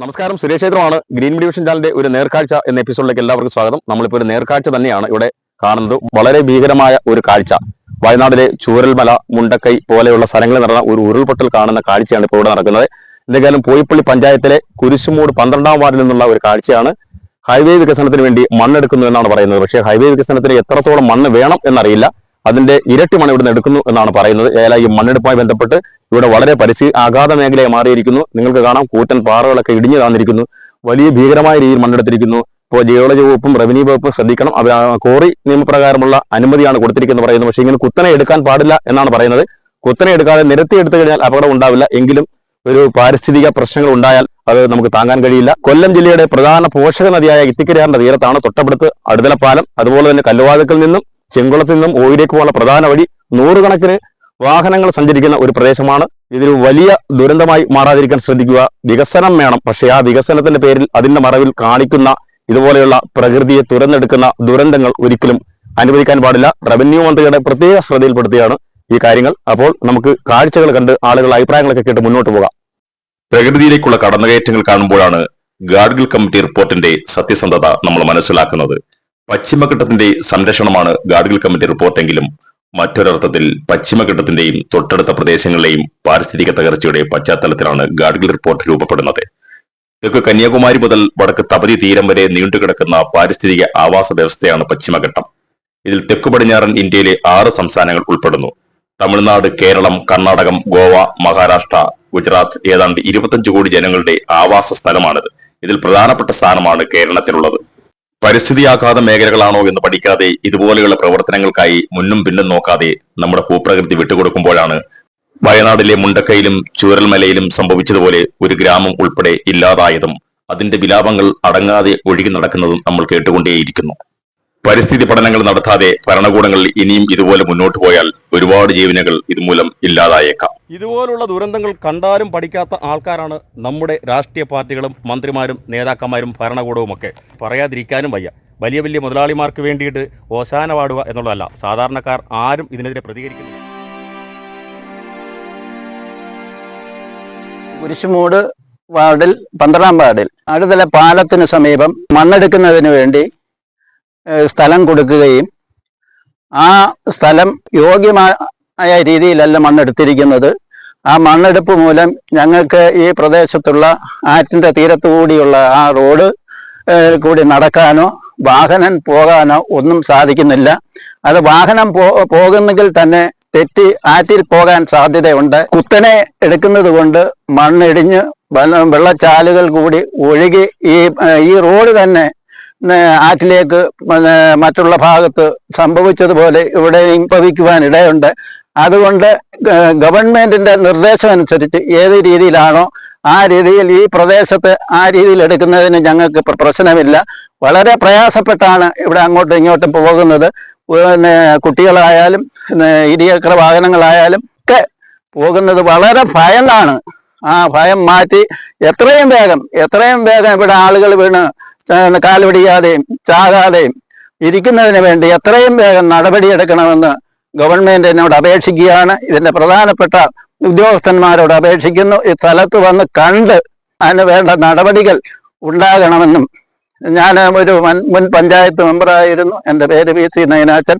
നമസ്കാരം. Suresh green division ചാനലിന്റെ ഒരു നേർക്കാഴ്ച എന്ന എപ്പിസോഡിലേക്ക് എല്ലാവർക്കും സ്വാഗതം. നമ്മളിപ്പോൾ ഒരു നേർക്കാഴ്ച തന്നെയാണ് ഇവിടെ കാണുന്നത്. വളരെ ഭീകരമായ ഒരു കാഴ്ച. വയനാടിലെ ചൂരൽമല മുണ്ടക്കൈ പോലെയുള്ള സ്ഥലങ്ങളിൽ നടന്ന ഒരു ഉരുൾപൊട്ടൽ കാണുന്ന കാഴ്ചയാണ് ഇപ്പോൾ ഇവിടെ നടക്കുന്നത്. എന്തെങ്കിലും പോയിപ്പള്ളി പഞ്ചായത്തിലെ കുരിശുമൂട് പന്ത്രണ്ടാം വാർഡിൽ നിന്നുള്ള ഒരു കാഴ്ചയാണ് ഹൈവേ വികസനത്തിന് വേണ്ടി മണ്ണെടുക്കുന്നു എന്നാണ് പറയുന്നത്. പക്ഷേ ഹൈവേ വികസനത്തിന് എത്രത്തോളം മണ്ണ് വേണം എന്നറിയില്ല. അതിന്റെ ഇരട്ടി ഇവിടെ ഇവിടുന്ന് എടുക്കുന്നു എന്നാണ് പറയുന്നത്. ഏതായാലും ഈ മണ്ണെടുപ്പുമായി ബന്ധപ്പെട്ട് ഇവിടെ വളരെ പരിസ്ഥിതി ആഘാത മേഖലയായി മാറിയിരിക്കുന്നു. നിങ്ങൾക്ക് കാണാം കൂറ്റൻ പാറകളൊക്കെ ഇടിഞ്ഞു താന്നിരിക്കുന്നു. വലിയ ഭീകരമായ രീതിയിൽ മണ്ണെടുത്തിരിക്കുന്നു. ഇപ്പോൾ ജിയോളജി വകുപ്പും റവന്യൂ വകുപ്പും ശ്രദ്ധിക്കണം. കോറി നിയമപ്രകാരമുള്ള അനുമതിയാണ് കൊടുത്തിരിക്കുന്നത് പറയുന്നത്. പക്ഷേ ഇങ്ങനെ കുത്തനെ എടുക്കാൻ പാടില്ല എന്നാണ് പറയുന്നത്. കുത്തനെ എടുക്കാതെ നിരത്തി എടുത്തു കഴിഞ്ഞാൽ അപകടം ഉണ്ടാവില്ല. എങ്കിലും ഒരു പാരിസ്ഥിതിക പ്രശ്നങ്ങൾ ഉണ്ടായാൽ അത് നമുക്ക് താങ്ങാൻ കഴിയില്ല. കൊല്ലം ജില്ലയുടെ പ്രധാന പോഷക നദിയായ ഇത്തിക്കരയാറിന്റെ തീരത്താണ് തൊട്ടപ്പുറത്ത് അടുതലപ്പാലം. അതുപോലെ തന്നെ കല്ലുവാതുക്കൽ നിന്നും ചെങ്കുളത്ത് നിന്നും ഓയിലേക്ക് പോകുന്ന പ്രധാന വഴി നൂറുകണക്കിന് വാഹനങ്ങൾ സഞ്ചരിക്കുന്ന ഒരു പ്രദേശമാണ്. ഇതൊരു വലിയ ദുരന്തമായി മാറാതിരിക്കാൻ ശ്രദ്ധിക്കുക. വികസനം വേണം. പക്ഷേ ആ വികസനത്തിന്റെ പേരിൽ അതിന്റെ മറവിൽ കാണിക്കുന്ന ഇതുപോലെയുള്ള പ്രകൃതിയെ തുറന്നെടുക്കുന്ന ദുരന്തങ്ങൾ ഒരിക്കലും അനുവദിക്കാൻ പാടില്ല. റവന്യൂ മന്ത്രിയുടെ പ്രത്യേക ശ്രദ്ധയിൽപ്പെടുത്തിയാണ് ഈ കാര്യങ്ങൾ. അപ്പോൾ നമുക്ക് കാഴ്ചകൾ കണ്ട് ആളുകളുടെ അഭിപ്രായങ്ങളൊക്കെ കേട്ട് മുന്നോട്ട് പോകാം. പ്രകൃതിയിലേക്കുള്ള കടന്നുകയറ്റങ്ങൾ കാണുമ്പോഴാണ് ഗാഡ്ഗിൽ കമ്മിറ്റി റിപ്പോർട്ടിന്റെ സത്യസന്ധത നമ്മൾ മനസ്സിലാക്കുന്നത്. പശ്ചിമഘട്ടത്തിന്റെ സംരക്ഷണമാണ് ഗാഡ്ഗിൽ കമ്മിറ്റി റിപ്പോർട്ടെങ്കിലും മറ്റൊരർത്ഥത്തിൽ പശ്ചിമഘട്ടത്തിന്റെയും തൊട്ടടുത്ത പ്രദേശങ്ങളിലെയും പാരിസ്ഥിതിക തകർച്ചയുടെ പശ്ചാത്തലത്തിലാണ് ഗാഡ്ഗിൽ റിപ്പോർട്ട് രൂപപ്പെടുന്നത്. തെക്ക് കന്യാകുമാരി മുതൽ വടക്ക് തപതി തീരം വരെ നീണ്ടുകിടക്കുന്ന പാരിസ്ഥിതിക ആവാസ വ്യവസ്ഥയാണ് പശ്ചിമഘട്ടം. ഇതിൽ തെക്കു പടിഞ്ഞാറൻ ഇന്ത്യയിലെ ആറ് സംസ്ഥാനങ്ങൾ ഉൾപ്പെടുന്നു. തമിഴ്നാട് കേരളം കർണാടകം ഗോവ മഹാരാഷ്ട്ര ഗുജറാത്ത് ഏതാണ്ട് ഇരുപത്തഞ്ച് കോടി ജനങ്ങളുടെ ആവാസ സ്ഥലമാണിത്. ഇതിൽ പ്രധാനപ്പെട്ട സ്ഥാനമാണ് കേരളത്തിലുള്ളത്. പരിസ്ഥിതി ആഘാത മേഖലകളാണോ എന്ന് പഠിക്കാതെ ഇതുപോലെയുള്ള പ്രവർത്തനങ്ങൾക്കായി മുന്നും പിന്നും നോക്കാതെ നമ്മുടെ ഭൂപ്രകൃതി വിട്ടുകൊടുക്കുമ്പോഴാണ് വയനാടിലെ മുണ്ടക്കയിലും ചൂരൽമലയിലും സംഭവിച്ചതുപോലെ ഒരു ഗ്രാമം ഉൾപ്പെടെ ഇല്ലാതായതും അതിന്റെ വിലാപങ്ങൾ അടങ്ങാതെ ഒഴുകി നടക്കുന്നതും നമ്മൾ കേട്ടുകൊണ്ടേയിരിക്കുന്നു. പരിസ്ഥിതി പഠനങ്ങൾ നടത്താതെ ഭരണകൂടങ്ങൾ ഇനിയും ഇതുപോലെ മുന്നോട്ട് പോയാൽ ഒരുപാട് ജീവനുകൾ ഇതുമൂലം ഇല്ലാതായേക്കാം. ഇതുപോലുള്ള ദുരന്തങ്ങൾ കണ്ടാലും പഠിക്കാത്ത ആൾക്കാരാണ് നമ്മുടെ രാഷ്ട്രീയ പാർട്ടികളും മന്ത്രിമാരും നേതാക്കന്മാരും ഭരണകൂടവും ഒക്കെ പറയാതിരിക്കാനും വയ്യ. വലിയ വലിയ മുതലാളിമാർക്ക് വേണ്ടിയിട്ട് ഓശാന പാടുക എന്നുള്ളതല്ല. സാധാരണക്കാർ ആരും ഇതിനെതിരെ പ്രതികരിക്കുന്നു കുരിശുമൂട് വാർഡിൽ പന്ത്രണ്ടാം വാർഡിൽ അടുത്തല പാലത്തിന് സമീപം മണ്ണെടുക്കുന്നതിന് വേണ്ടി സ്ഥലം കൊടുക്കുകയും ആ സ്ഥലം യോഗ്യമായ രീതിയിലല്ല മണ്ണെടുത്തിരിക്കുന്നത്. ആ മണ്ണെടുപ്പ് മൂലം ഞങ്ങൾക്ക് ഈ പ്രദേശത്തുള്ള ആറ്റിന്റെ തീരത്തുകൂടിയുള്ള ആ റോഡ് കൂടി നടക്കാനോ വാഹനം പോകാനോ ഒന്നും സാധിക്കുന്നില്ല. അത് വാഹനം പോ പോകുന്നെങ്കിൽ തന്നെ തെറ്റി ആറ്റിൽ പോകാൻ സാധ്യതയുണ്ട്. കുത്തനെ എടുക്കുന്നത് കൊണ്ട് മണ്ണിടിഞ്ഞ് വെള്ളം വെള്ളച്ചാലുകൾ കൂടി ഒഴുകി ഈ ഈ റോഡ് തന്നെ ആറ്റിലേക്ക് മറ്റുള്ള ഭാഗത്ത് സംഭവിച്ചതുപോലെ ഇവിടെയും ഭവിക്കുവാൻ ഇടയുണ്ട്. അതുകൊണ്ട് ഗവൺമെന്റിന്റെ നിർദ്ദേശം അനുസരിച്ച് ഏത് രീതിയിലാണോ ആ രീതിയിൽ ഈ പ്രദേശത്ത് ആ രീതിയിൽ എടുക്കുന്നതിന് ഞങ്ങൾക്ക് പ്രശ്നമില്ല. വളരെ പ്രയാസപ്പെട്ടാണ് ഇവിടെ അങ്ങോട്ടും ഇങ്ങോട്ടും പോകുന്നത്. പിന്നെ കുട്ടികളായാലും ഇരുചക്ര വാഹനങ്ങളായാലും ഒക്കെ പോകുന്നത് വളരെ ഭയന്നാണ്. ആ ഭയം മാറ്റി എത്രയും വേഗം എത്രയും വേഗം ഇവിടെ ആളുകൾ വീണ് ഏഹ് കാലുപിടിയാതെയും ചാകാതെയും ഇരിക്കുന്നതിന് വേണ്ടി എത്രയും വേഗം നടപടിയെടുക്കണമെന്ന് എന്നോട് അപേക്ഷിക്കുകയാണ്. ഇതിന്റെ പ്രധാനപ്പെട്ട ഉദ്യോഗസ്ഥന്മാരോട് അപേക്ഷിക്കുന്നു. ഈ സ്ഥലത്ത് വന്ന് കണ്ട് അതിന് വേണ്ട നടപടികൾ ഉണ്ടാകണമെന്നും ഞാൻ ഒരു മുൻ- പഞ്ചായത്ത് മെമ്പറായിരുന്നു. എന്റെ പേര് വി സി നയനാച്ചൻ.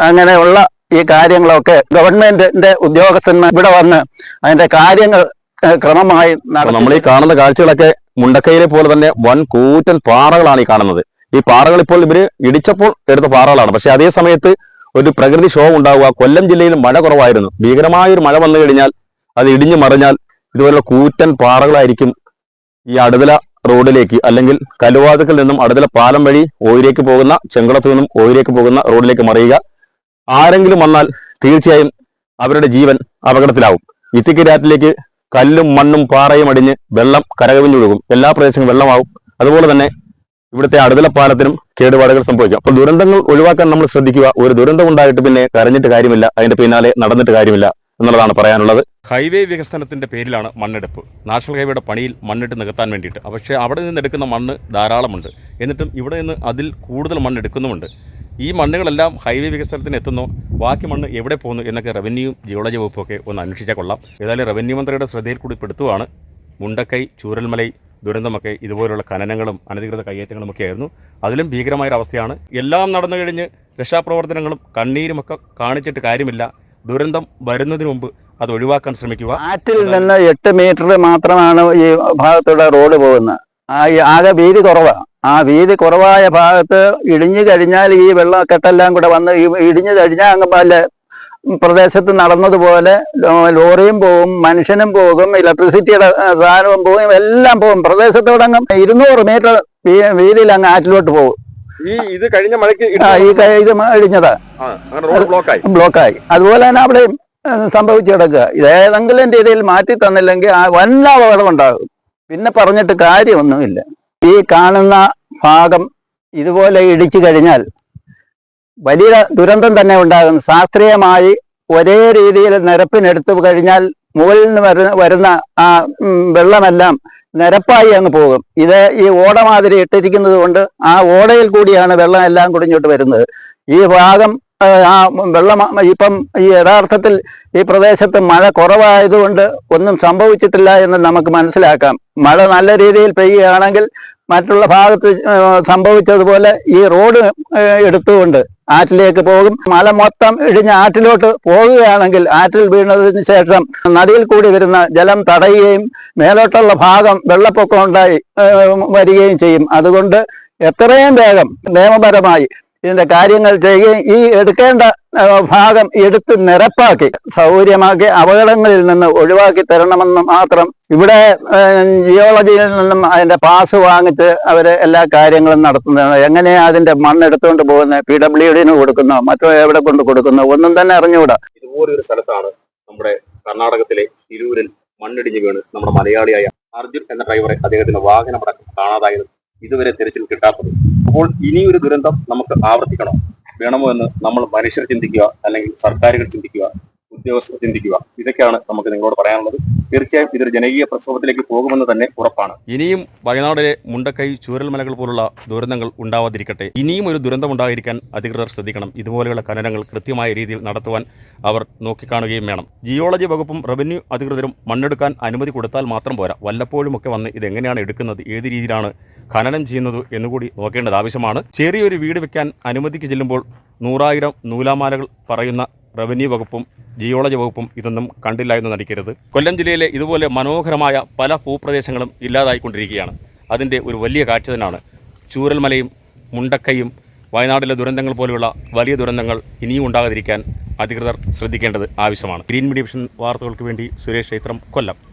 അങ്ങനെയുള്ള ഈ കാര്യങ്ങളൊക്കെ ഗവൺമെന്റിന്റെ ഉദ്യോഗസ്ഥന്മാർ ഇവിടെ വന്ന് അതിന്റെ കാര്യങ്ങൾ ക്രമമായി നമ്മൾ ഈ കാണുന്ന കാഴ്ചകളൊക്കെ മുണ്ടക്കയിലെ പോലെ തന്നെ വൻ കൂറ്റൻ പാറകളാണ് ഈ കാണുന്നത്. ഈ പാറകൾ ഇപ്പോൾ ഇവർ ഇടിച്ചപ്പോൾ എടുത്ത പാറകളാണ്. പക്ഷെ അതേ സമയത്ത് ഒരു പ്രകൃതി ക്ഷോഭം ഉണ്ടാവുക. കൊല്ലം ജില്ലയിൽ മഴ കുറവായിരുന്നു. ഭീകരമായ ഒരു മഴ വന്നു കഴിഞ്ഞാൽ അത് ഇടിഞ്ഞു മറിഞ്ഞാൽ ഇതുപോലുള്ള കൂറ്റൻ പാറകളായിരിക്കും ഈ അടുതല റോഡിലേക്ക് അല്ലെങ്കിൽ കലുവാതുക്കൽ നിന്നും അടുതല പാലം വഴി ഓയിലേക്ക് പോകുന്ന ചെങ്കുളത്ത് നിന്നും ഓയിലേക്ക് പോകുന്ന റോഡിലേക്ക് മറിയുക. ആരെങ്കിലും വന്നാൽ തീർച്ചയായും അവരുടെ ജീവൻ അപകടത്തിലാവും. ഇത്തിക്കിരാറ്റിലേക്ക് കല്ലും മണ്ണും പാറയും അടിഞ്ഞ് വെള്ളം കരകവിഞ്ഞൊഴുകും. എല്ലാ പ്രദേശങ്ങളും വെള്ളമാവും അതുപോലെ തന്നെ ഇവിടുത്തെ അടുതല പാലത്തിനും കേടുപാടുകൾ സംഭവിക്കും. അപ്പോൾ ദുരന്തങ്ങൾ ഒഴിവാക്കാൻ നമ്മൾ ശ്രദ്ധിക്കുക. ഒരു ദുരന്തം ഉണ്ടായിട്ട് പിന്നെ കരഞ്ഞിട്ട് കാര്യമില്ല. അതിന്റെ പിന്നാലെ നടന്നിട്ട് കാര്യമില്ല എന്നുള്ളതാണ് പറയാനുള്ളത്. ഹൈവേ വികസനത്തിന്റെ പേരിലാണ് മണ്ണെടുപ്പ്. നാഷണൽ ഹൈവേയുടെ പണിയിൽ മണ്ണിട്ട് നികത്താൻ വേണ്ടിയിട്ട്. പക്ഷേ അവിടെ നിന്ന് എടുക്കുന്ന മണ്ണ് ധാരാളമുണ്ട്. എന്നിട്ടും ഇവിടെ നിന്ന് അതിൽ കൂടുതൽ മണ്ണ് എടുക്കുന്നുമുണ്ട് ഈ മണ്ണുകളെല്ലാം ഹൈവേ വികസനത്തിന് എത്തുന്നു. ബാക്കി മണ്ണ് എവിടെ പോകുന്നു എന്നൊക്കെ റവന്യൂ ജിയോളജി വകുപ്പൊക്കെ ഒന്ന് അന്വേഷിച്ചാൽ കൊള്ളാം. ഏതായാലും റവന്യൂ മന്ത്രിയുടെ ശ്രദ്ധയിൽ കൂടി പെടുത്തുവാണ്. മുണ്ടക്കൈ ചൂരൽമലൈ ദുരന്തമൊക്കെ ഇതുപോലുള്ള ഖനനങ്ങളും അനധികൃത കയ്യേറ്റങ്ങളും ഒക്കെ ആയിരുന്നു. അതിലും ഭീകരമായൊരവസ്ഥയാണ് എല്ലാം നടന്നു കഴിഞ്ഞ് രക്ഷാപ്രവർത്തനങ്ങളും കണ്ണീരുമൊക്കെ കാണിച്ചിട്ട് കാര്യമില്ല. ദുരന്തം വരുന്നതിന് മുമ്പ് അത് ഒഴിവാക്കാൻ ശ്രമിക്കുക. ആറ്റിൽ നിന്ന് എട്ട് മീറ്റർ മാത്രമാണ് ഈ ഭാഗത്തൂടെ റോഡ് പോകുന്നത്. ആകെ വീതി കുറവാണ് ആ വീതി കുറവായ ഭാഗത്ത് ഇടിഞ്ഞു കഴിഞ്ഞാൽ ഈ വെള്ളക്കെട്ടെല്ലാം കൂടെ വന്ന് ഈ ഇടിഞ്ഞു കഴിഞ്ഞാൽ അങ്ങ് പല പ്രദേശത്ത് നടന്നതുപോലെ ലോറിയും പോകും മനുഷ്യനും പോകും ഇലക്ട്രിസിറ്റിയുടെ സാധനവും പോകും എല്ലാം പോകും പ്രദേശത്തോടെ അങ്ങ് ഇരുന്നൂറ് മീറ്റർ വീതിയിൽ അങ്ങ് ആറ്റിലോട്ട് പോകും. ഈ ഇത് കഴിഞ്ഞ മഴയ്ക്ക് ഈ ഇത് ഇടിഞ്ഞതാ. ബ്ലോക്കായി. അതുപോലെ തന്നെ അവിടെയും സംഭവിച്ചു കിടക്കുക. ഇത് ഏതെങ്കിലും രീതിയിൽ മാറ്റി തന്നില്ലെങ്കിൽ ആ വല്ല അപകടം ഉണ്ടാകും പിന്നെ പറഞ്ഞിട്ട് കാര്യമൊന്നുമില്ല. ഈ കാണുന്ന ഭാഗം ഇതുപോലെ ഇടിച്ചു കഴിഞ്ഞാൽ വലിയ ദുരന്തം തന്നെ ഉണ്ടാകും. ശാസ്ത്രീയമായി ഒരേ രീതിയിൽ നിരപ്പിനെടുത്തു കഴിഞ്ഞാൽ മുകളിൽ നിന്ന് വരുന്ന വരുന്ന ആ വെള്ളമെല്ലാം നിരപ്പായി അങ്ങ് പോകും. ഇത് ഈ ഓട മാതിരി ഇട്ടിരിക്കുന്നത് കൊണ്ട് ആ ഓടയിൽ കൂടിയാണ് വെള്ളം എല്ലാം കുടിഞ്ഞോട്ട് വരുന്നത്. ഈ ഭാഗം ആ, വെള്ളം ഇപ്പം ഈ യഥാർത്ഥത്തിൽ ഈ പ്രദേശത്ത് മഴ കുറവായതുകൊണ്ട് ഒന്നും സംഭവിച്ചിട്ടില്ല എന്ന് നമുക്ക് മനസ്സിലാക്കാം. മഴ നല്ല രീതിയിൽ പെയ്യുകയാണെങ്കിൽ മറ്റുള്ള ഭാഗത്ത് സംഭവിച്ചതുപോലെ ഈ റോഡ് എടുത്തുകൊണ്ട് ആറ്റിലേക്ക് പോകും. മല മൊത്തം ഇടിഞ്ഞ് ആറ്റിലോട്ട് പോകുകയാണെങ്കിൽ ആറ്റിൽ വീണതിന് ശേഷം നദിയിൽ കൂടി വരുന്ന ജലം തടയുകയും മേലോട്ടുള്ള ഭാഗം വെള്ളപ്പൊക്കം ഉണ്ടായി വരികയും ചെയ്യും. അതുകൊണ്ട് എത്രയും വേഗം നിയമപരമായി ഇതിന്റെ കാര്യങ്ങൾ ചെയ്യുകയും ഈ എടുക്കേണ്ട ഭാഗം എടുത്ത് നിരപ്പാക്കി സൗകര്യമാക്കി അപകടങ്ങളിൽ നിന്ന് ഒഴിവാക്കി തരണമെന്ന് മാത്രം ഇവിടെ ജിയോളജിയിൽ നിന്നും അതിന്റെ പാസ് വാങ്ങിച്ച് അവർ എല്ലാ കാര്യങ്ങളും നടത്തുന്നതാണ്. എങ്ങനെയാ അതിന്റെ മണ്ണെടുത്തുകൊണ്ട് പോകുന്നത് പി ഡബ്ല്യു ഡിന് കൊടുക്കുന്നോ മറ്റോ എവിടെ കൊണ്ട് കൊടുക്കുന്നോ ഒന്നും തന്നെ അറിഞ്ഞുകൂടാ. ഇതുപോലെ ഒരു സ്ഥലത്താണ് നമ്മുടെ കർണാടകത്തിലെ തിരൂരിൽ മണ്ണിടിഞ്ഞ് വീണ് നമ്മുടെ മലയാളിയായ അർജുൻ എന്ന ഡ്രൈവറെ അദ്ദേഹത്തിന്റെ വാഹനമടക്കം കാണാതായത്. ഇതുവരെ തിരച്ചിൽ കിട്ടാത്തത്. അപ്പോൾ ഇനിയൊരു ദുരന്തം നമുക്ക് ആവർത്തിക്കണോ. വേണമോ എന്ന് നമ്മൾ മനുഷ്യർ ചിന്തിക്കുക അല്ലെങ്കിൽ സർക്കാരുകൾ ചിന്തിക്കുക ഉദ്യോഗസ്ഥർ ചിന്തിക്കുക. ഇതൊക്കെയാണ് നമുക്ക് നിങ്ങളോട് പറയാനുള്ളത്. തീർച്ചയായും ഇതൊരു ജനകീയ പ്രക്ഷോഭത്തിലേക്ക് പോകുമെന്ന് തന്നെ ഉറപ്പാണ്. ഇനിയും വയനാടിലെ മുണ്ടക്കൈ ചൂരൽമലകൾ പോലുള്ള ദുരന്തങ്ങൾ ഉണ്ടാവാതിരിക്കട്ടെ. ഇനിയും ഒരു ദുരന്തം ഉണ്ടായിരിക്കാൻ അധികൃതർ ശ്രദ്ധിക്കണം. ഇതുപോലെയുള്ള ഖനനങ്ങൾ കൃത്യമായ രീതിയിൽ നടത്തുവാൻ അവർ നോക്കിക്കാണുകയും വേണം. ജിയോളജി വകുപ്പും റവന്യൂ അധികൃതരും മണ്ണെടുക്കാൻ അനുമതി കൊടുത്താൽ മാത്രം പോരാ. വല്ലപ്പോഴുമൊക്കെ വന്ന് ഇതെങ്ങനെയാണ് എടുക്കുന്നത്? ഏത് രീതിയിലാണ് ഖനനം ചെയ്യുന്നത് എന്നുകൂടി നോക്കേണ്ടത് ആവശ്യമാണ്. ചെറിയൊരു വീട് വെക്കാൻ അനുമതിക്ക് ചെല്ലുമ്പോൾ നൂറായിരം നൂലാമാലകൾ പറയുന്ന റവന്യൂ വകുപ്പും ജിയോളജി വകുപ്പും ഇതൊന്നും കണ്ടില്ല എന്ന് നടിക്കരുത്. കൊല്ലം ജില്ലയിലെ ഇതുപോലെ മനോഹരമായ പല ഭൂപ്രദേശങ്ങളും ഇല്ലാതായിക്കൊണ്ടിരിക്കുകയാണ്. അതിന്റെ ഒരു വലിയ കാഴ്ച തന്നെയാണ്. ചൂരൽമലയും മുണ്ടക്കയും വയനാട്ടിലെ ദുരന്തങ്ങൾ പോലെയുള്ള വലിയ ദുരന്തങ്ങൾ ഇനിയും ഉണ്ടാകാതിരിക്കാൻ അധികൃതർ ശ്രദ്ധിക്കേണ്ടത് ആവശ്യമാണ്. ഗ്രീൻ മീഡിയ വിഷൻ വാർത്തകൾക്ക് വേണ്ടി സുരേഷ് ക്ഷേത്രം കൊല്ലം.